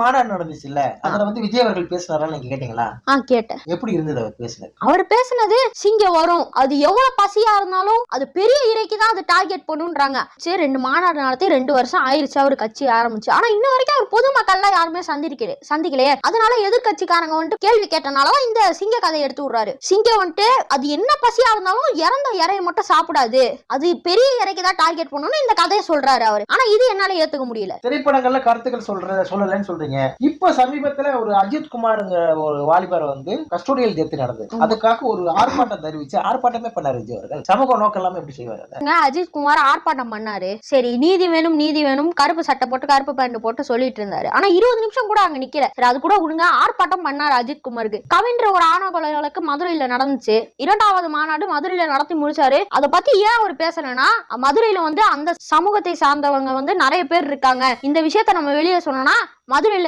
மாநாடு நடந்துச்சு இல்ல அதுல வந்து விஜய் அவர்கள் பேசினாரா நீங்க கேட்டீங்களா? ஆ கேட்டேன். எப்படி இருந்தது அவர் பேசினது? அவர் பேசுனது சிங்கம் வரும். அது எவ்வளவு பசியா இருந்தாலும் அது பெரிய இறைக்கு தான் அது டார்கெட் பண்ணுன்றாங்க. சரி ரெண்டு மாநாடு நடத்தி ரெண்டு வருஷம் ஆயிருச்சு அவர் கட்சி ஆரம்பிச்சு. ஆனா இன்ன வரைக்கும் அவர் பொதுமக்கள்லாம் யாருமே சந்திக்கல சந்திக்கலையே. அதனால எதிர்கட்சிக்காரங்க வந்துட்டு கேள்வி கேட்டனாலதான் இந்த சிங்க கதையை எடுத்து விடுறாரு. சிங்கம் வந்துட்டு அது என்ன பசியா இருந்தாலும் இறந்த இறைய மட்டும் சாப்பிடாது. அது பெரிய இறைக்கு தான் டார்கெட் பண்ணணும்னு இந்த கதையை சொல்றாரு அவரு. ஆனா இது என்னால ஏத்துக்க முடியல. திரைப்படங்கள்ல கருத்துக்கள் சொல்ற சொல்லலன்னு சொல்றீங்க. இப்ப சமீபத்துல ஒரு அஜித் குமார்ங்கிற ஒரு வாலிபர் வந்து கஸ்டோடியல் டெத் நடந்தது. அதுக்காக ஒரு ஆர்ப்பாட்டம் தெரிவிச்சு ஆர்ப்பாட்டமே பண்ணாரு விஜய் அவர்கள். சமூக நோக்கம் இல்லாம எப்படி செய்வாரு அஜித் குமார் ஆர்ப்பாட்டம் பண்ணாரு. சரி நீதி வேணும் நீதி வேணும் கருப்பு சட்டை போட்டு கருப்பு பேண்ட் போட்டு சொல்லிட்டு இருந்தாரு. ஆனா இருபது நிமிஷம் கூட அங்க நிக்கல. சரி அது கூட விடுங்க ஆர்ப்பாட்டம் பண்ணாரு அஜித் குமாருக்கு. கவின்ற ஒரு ஆணவ கொலை வழக்கு மதுரையில நடந்துச்சு. இரண்டாவது மாநாடு மதுரையில நடத்தி முடிச்சாரு. அதை பத்தி ஏன் அவர் பேசலன்னா மதுரையில வந்து அந்த சமூகத்தை சார்ந்தவங்க வந்து நிறைய பேர் இருக்காங்க. இந்த விஷயத்த நம்ம வெளியே சொன்னோம்னா மதுரையில